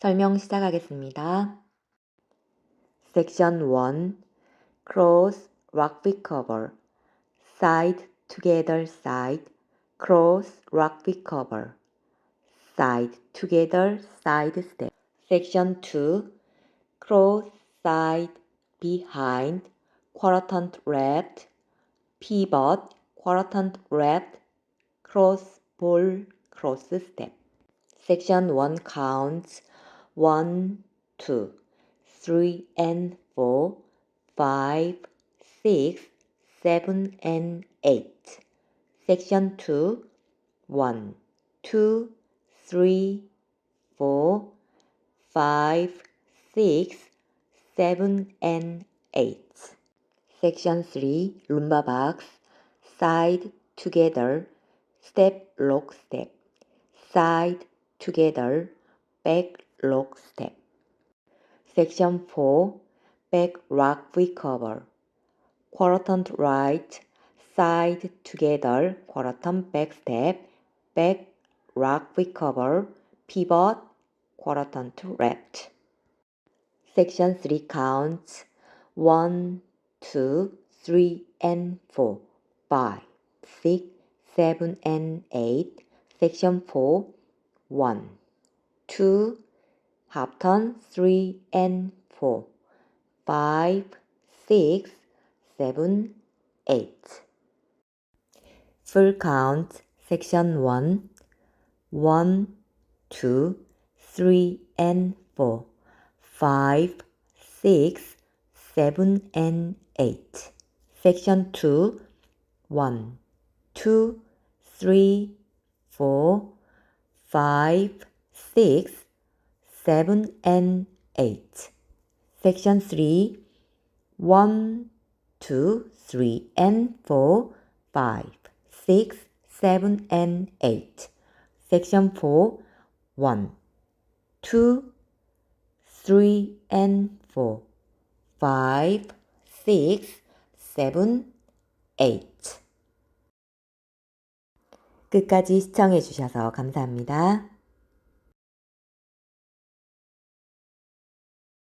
설명 시작하겠습니다. Section 1 Cross rock recover Side together side Cross rock recover Side together side step Section 2 Cross side behind Quadrant left Pivot Quadrant left Cross ball cross step Section 1 counts 1, 2, 3 and 4, 5, 6, 7 and 8. Section 2 1, 2, 3, 4, 5, 6, 7 and 8. Section 3 Lumbar box. Side together. Step lock step. Side together. Back lock step. Section 4 back rock recover. Quadrant right side together quadrant back step back rock recover pivot quadrant left. Section 3 counts 1, 2, 3 and 4, 5, 6, 7 and 8. Section 4 1, 2, half turn 3 and 4, 5, 6, 7, 8. Full count section 1, 1, 2, 3 and 4, 5, 6, 7 and 8. Section 2, 1, 2, 3, 4, 5, 6, 7 and 8. Section 3 1, 2, 3 and 4, 5, 6, 7 and 8. Section 4 1, 2, 3 and 4, 5, 6, 7, 8. 끝까지 시청해 주셔서 감사합니다.